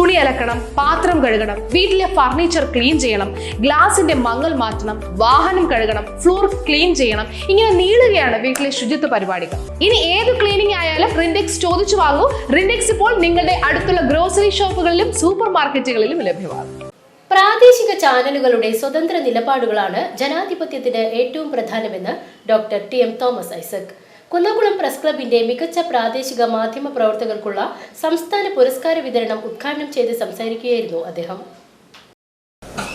തുണി അലക്കണം പാത്രം കഴുകണം വീട്ടിലെ ഫർണിച്ചർ ക്ലീൻ ചെയ്യണം ഗ്ലാസിന്റെ മങ്ങൽ മാറ്റണം വാഹനം കഴുകണം ഫ്ലോർ ക്ലീൻ ചെയ്യണം. ഇങ്ങനെ നീളുകയാണ് വീട്ടിലെ ശുചിത്വ പരിപാടികൾ. ഇനി ഏത് ക്ലീനിങ് ആയാലും റിൻഡെക്സ് ചോദിച്ചു വാങ്ങൂ. റിൻഡെക്സ് ഇപ്പോൾ നിങ്ങളുടെ അടുത്തുള്ള ഗ്രോസറി ഷോപ്പുകളിലും സൂപ്പർ മാർക്കറ്റുകളിലും ലഭ്യമാണ്. പ്രാദേശിക ചാനലുകളുടെ സ്വതന്ത്ര നിലപാടുകളാണ് ജനാധിപത്യത്തിന് ഏറ്റവും പ്രധാനമെന്ന് doctor T M Thomas Isaac. Kunnamkulam press ക്ലബിന്റെ മികച്ച പ്രാദേശിക മാധ്യമ പ്രവർത്തകർക്കുള്ള സംസ്ഥാന പുരസ്കാര വിതരണം ഉദ്ഘാടനം ചെയ്ത് സംസാരിക്കുകയായിരുന്നു അദ്ദേഹം.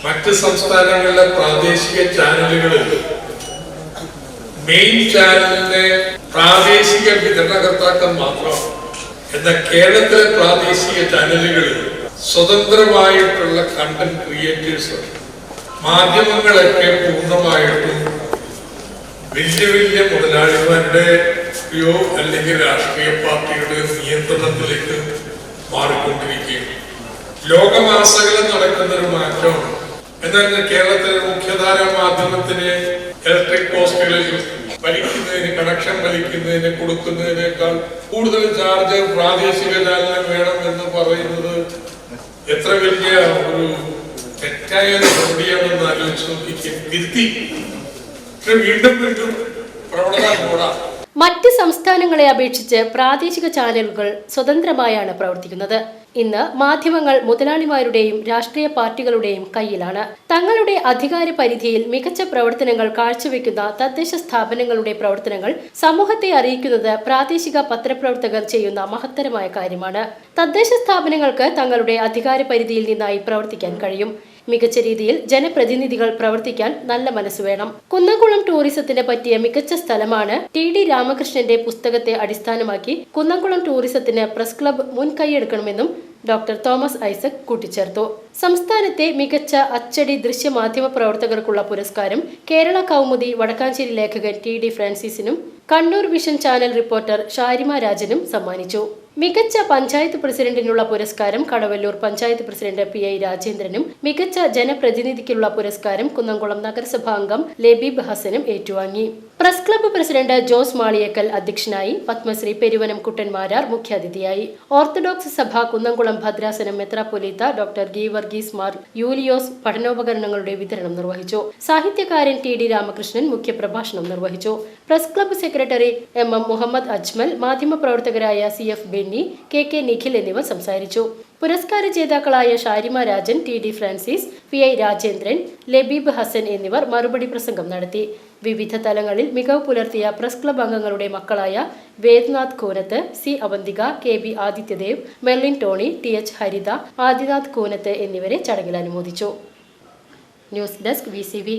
മറ്റ് സംസ്ഥാനങ്ങളിലെ പ്രാദേശിക ചാനലുകളിൽ മെയിൻ ചാനലിന്റെ പ്രാദേശിക വിതരണകർത്താക്കൾ മാത്രം എന്ന കേരളത്തിലെ പ്രാദേശിക ചാനലുകളിൽ സ്വതന്ത്രമായിട്ടുള്ള കണ്ടന്റ് ക്രിയേറ്റേഴ്സ് മാധ്യമങ്ങളൊക്കെ പൂർണമായിട്ടും വലിയ വലിയ മുതലാളിമാരുടെ അല്ലെങ്കിൽ രാഷ്ട്രീയ പാർട്ടിയുടെ നിയന്ത്രണത്തിലേക്ക് മാറിക്കൊണ്ടിരിക്കുകയും ലോകമാസകളിൽ നടക്കുന്ന ഒരു മാറ്റം. എന്നാൽ കേരളത്തിലെ മുഖ്യധാര മാധ്യമത്തിന് ഇലക്ട്രിക് പോസ്റ്റുകളിൽ വലിക്കുന്നതിന് കണക്ഷൻ വലിക്കുന്നതിന് കൊടുക്കുന്നതിനേക്കാൾ കൂടുതൽ ചാർജ് പ്രാദേശിക ചാനലിന് വേണം എന്ന് പറയുന്നത് എത്ര വലിയ ഒരു തെറ്റായ നടപടിയാണെന്ന് ആലോചിച്ച് നോക്കി തിരുത്തി. വീണ്ടും മറ്റ് സംസ്ഥാനങ്ങളെ അപേക്ഷിച്ച് പ്രാദേശിക ചാനലുകൾ സ്വതന്ത്രമായാണ് പ്രവർത്തിക്കുന്നത്. ഇന്ന് മാധ്യമങ്ങൾ മുതലാളിമാരുടെയും രാഷ്ട്രീയ പാർട്ടികളുടെയും കയ്യിലാണ്. തങ്ങളുടെ അധികാര പരിധിയിൽ മികച്ച പ്രവർത്തനങ്ങൾ കാഴ്ചവെക്കുന്ന തദ്ദേശ സ്ഥാപനങ്ങളുടെ പ്രവർത്തനങ്ങൾ സമൂഹത്തെ അറിയിക്കുന്നത് പ്രാദേശിക പത്രപ്രവർത്തകർ ചെയ്യുന്ന മഹത്തരമായ കാര്യമാണ്. തദ്ദേശ സ്ഥാപനങ്ങൾക്ക് തങ്ങളുടെ അധികാര പരിധിയിൽ നിന്നായി പ്രവർത്തിക്കാൻ കഴിയും. മികച്ച രീതിയിൽ ജനപ്രതിനിധികൾ പ്രവർത്തിക്കാൻ നല്ല മനസ്സ് വേണം. കുന്നംകുളം ടൂറിസത്തിന് പറ്റിയ മികച്ച സ്ഥലമാണ് ടി ഡി രാമകൃഷ്ണന്റെ പുസ്തകത്തെ അടിസ്ഥാനമാക്കി കുന്നംകുളം ടൂറിസത്തിന് പ്രസ് ക്ലബ്ബ് മുൻകൈയെടുക്കണമെന്നും ഡോക്ടർ തോമസ് ഐസക് കൂട്ടിച്ചേർത്തു. സംസ്ഥാനത്തെ മികച്ച അച്ചടി ദൃശ്യമാധ്യമ പ്രവർത്തകർക്കുള്ള പുരസ്കാരം കേരള കൗമുദി വടക്കാഞ്ചേരി ലേഖകൻ T D ഫ്രാൻസിസിനും Kannur vision channel reporter Sharima രാജനും സമ്മാനിച്ചു. മികച്ച പഞ്ചായത്ത് പ്രസിഡന്റിനുള്ള പുരസ്കാരം Kadavallur panchayat president P I രാജേന്ദ്രനും മികച്ച ജനപ്രതിനിധിക്കുള്ള പുരസ്കാരം കുന്നംകുളം നഗരസഭാംഗം ലബീബ് ഹസനും ഏറ്റുവാങ്ങി. Press club president Jose Maliyekkal അധ്യക്ഷനായി പത്മശ്രീ പെരുവനം കുട്ടൻമാരാർ മുഖ്യാതിഥിയായി. ഓർത്തഡോക്സ് സഭ കുന്നംകുളം ഭദ്രാസനം മെത്രാപ്പൊലീത്ത ഡോക്ടർ ഗി വർഗീസ് മാർ യൂലിയോസ് പഠനോപകരണങ്ങളുടെ വിതരണം നിർവഹിച്ചു. സാഹിത്യകാരൻ ടി ഡി രാമകൃഷ്ണൻ മുഖ്യപ്രഭാഷണം നിർവഹിച്ചു. Press club secretary M M Muhammad Ajmal മാധ്യമപ്രവർത്തകരായ C F Benny K K Nikhil എന്നിവർ സംസാരിച്ചു. പുരസ്കാര ജേതാക്കളായ Sharima Rajan T D Francis P I Rajendran Labeeb Hasan എന്നിവർ മറുപടി പ്രസംഗം നടത്തി. വിവിധ തലങ്ങളിൽ മികവ് പുലർത്തിയ പ്രസ് ക്ലബ് അംഗങ്ങളുടെ മക്കളായ Vednath Koonath C Avanthika K B Adityadev Merlin Tony T H Haritha Adinath Koonath എന്നിവരെ ചടങ്ങിൽ അനുമോദിച്ചു. News desk V.